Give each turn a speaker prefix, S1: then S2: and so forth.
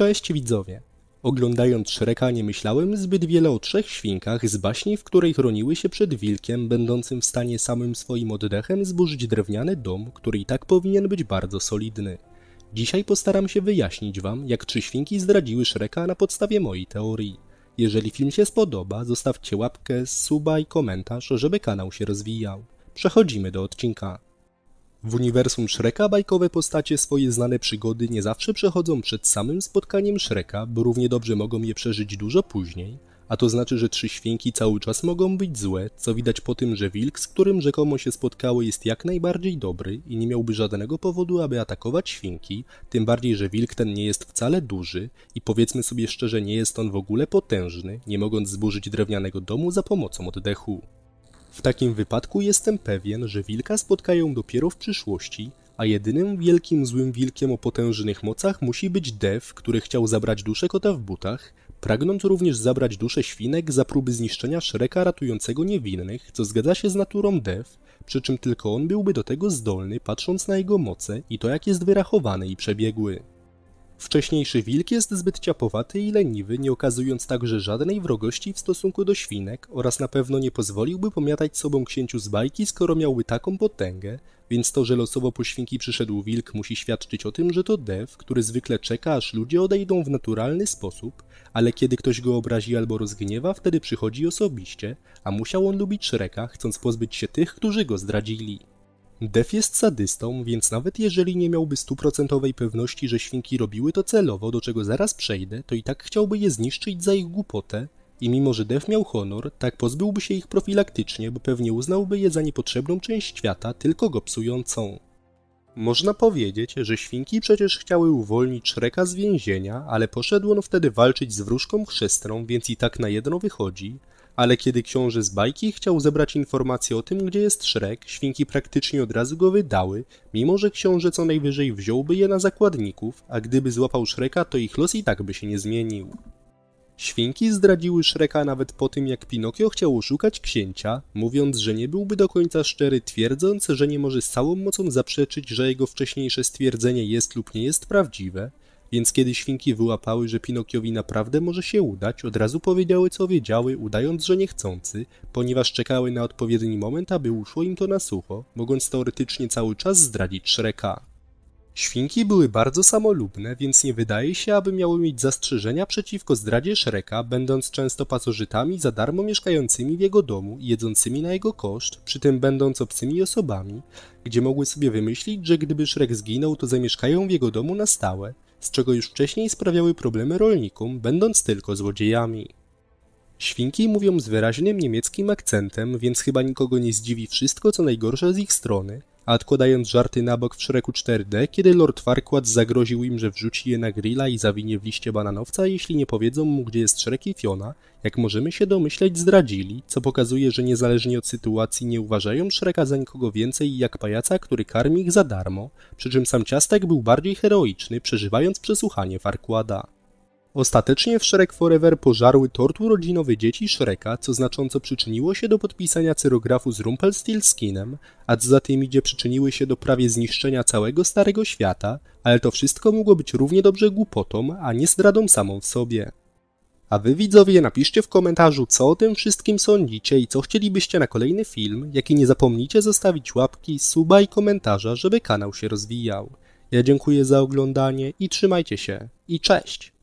S1: Cześć widzowie! Oglądając Shreka nie myślałem zbyt wiele o trzech świnkach z baśni, w której chroniły się przed wilkiem, będącym w stanie samym swoim oddechem zburzyć drewniany dom, który i tak powinien być bardzo solidny. Dzisiaj postaram się wyjaśnić wam, jak trzy świnki zdradziły Shreka na podstawie mojej teorii. Jeżeli film się spodoba, zostawcie łapkę, suba i komentarz, żeby kanał się rozwijał. Przechodzimy do odcinka. W uniwersum Shreka bajkowe postacie swoje znane przygody nie zawsze przechodzą przed samym spotkaniem Shreka, bo równie dobrze mogą je przeżyć dużo później, a to znaczy, że trzy świnki cały czas mogą być złe, co widać po tym, że wilk, z którym rzekomo się spotkały jest jak najbardziej dobry i nie miałby żadnego powodu, aby atakować świnki, tym bardziej, że wilk ten nie jest wcale duży i powiedzmy sobie szczerze, nie jest on w ogóle potężny, nie mogąc zburzyć drewnianego domu za pomocą oddechu. W takim wypadku jestem pewien, że wilka spotkają dopiero w przyszłości, a jedynym wielkim złym wilkiem o potężnych mocach musi być Dev, który chciał zabrać duszę kota w butach, pragnąc również zabrać duszę świnek za próby zniszczenia Shreka ratującego niewinnych, co zgadza się z naturą Dev, przy czym tylko on byłby do tego zdolny, patrząc na jego moce i to jak jest wyrachowany i przebiegły. Wcześniejszy wilk jest zbyt ciapowaty i leniwy, nie okazując także żadnej wrogości w stosunku do świnek oraz na pewno nie pozwoliłby pomiatać sobą księciu z bajki, skoro miałby taką potęgę, więc to, że losowo po świnki przyszedł wilk musi świadczyć o tym, że to dev, który zwykle czeka aż ludzie odejdą w naturalny sposób, ale kiedy ktoś go obrazi albo rozgniewa, wtedy przychodzi osobiście, a musiał on lubić Shreka, chcąc pozbyć się tych, którzy go zdradzili. Def jest sadystą, więc nawet jeżeli nie miałby stuprocentowej pewności, że świnki robiły to celowo, do czego zaraz przejdę, to i tak chciałby je zniszczyć za ich głupotę i mimo, że Def miał honor, tak pozbyłby się ich profilaktycznie, bo pewnie uznałby je za niepotrzebną część świata, tylko go psującą. Można powiedzieć, że świnki przecież chciały uwolnić Shreka z więzienia, ale poszedł on wtedy walczyć z wróżką chrzestną, więc i tak na jedno wychodzi, ale kiedy książę z bajki chciał zebrać informacje o tym, gdzie jest Shrek, świnki praktycznie od razu go wydały, mimo że książę co najwyżej wziąłby je na zakładników, a gdyby złapał Shreka, to ich los i tak by się nie zmienił. Świnki zdradziły Shreka nawet po tym, jak Pinokio chciał oszukać księcia, mówiąc, że nie byłby do końca szczery, twierdząc, że nie może z całą mocą zaprzeczyć, że jego wcześniejsze stwierdzenie jest lub nie jest prawdziwe, więc kiedy świnki wyłapały, że Pinokiowi naprawdę może się udać, od razu powiedziały co wiedziały, udając, że niechcący, ponieważ czekały na odpowiedni moment, aby uszło im to na sucho, mogąc teoretycznie cały czas zdradzić Shreka. Świnki były bardzo samolubne, więc nie wydaje się, aby miały mieć zastrzeżenia przeciwko zdradzie Shreka, będąc często pasożytami za darmo mieszkającymi w jego domu i jedzącymi na jego koszt, przy tym będąc obcymi osobami, gdzie mogły sobie wymyślić, że gdyby Shrek zginął, to zamieszkają w jego domu na stałe, z czego już wcześniej sprawiały problemy rolnikom, będąc tylko złodziejami. Świnki mówią z wyraźnym niemieckim akcentem, więc chyba nikogo nie zdziwi wszystko, co najgorsze z ich strony, odkładając żarty na bok w Shreku 4D, kiedy Lord Farquaad zagroził im, że wrzuci je na grilla i zawinie w liście bananowca, jeśli nie powiedzą mu, gdzie jest Shrek i Fiona, jak możemy się domyśleć, zdradzili, co pokazuje, że niezależnie od sytuacji nie uważają Shreka za nikogo więcej jak pajaca, który karmi ich za darmo, przy czym sam Ciastek był bardziej heroiczny, przeżywając przesłuchanie Farquada. Ostatecznie w Shrek Forever pożarły tort urodzinowy dzieci Shreka, co znacząco przyczyniło się do podpisania cyrografu z Rumpelstiltskinem, a co za tym idzie przyczyniły się do prawie zniszczenia całego Starego Świata, ale to wszystko mogło być równie dobrze głupotą, a nie zdradą samą w sobie. A wy widzowie napiszcie w komentarzu co o tym wszystkim sądzicie i co chcielibyście na kolejny film, jak i nie zapomnijcie zostawić łapki, suba i komentarza, żeby kanał się rozwijał. Ja dziękuję za oglądanie i trzymajcie się. I cześć!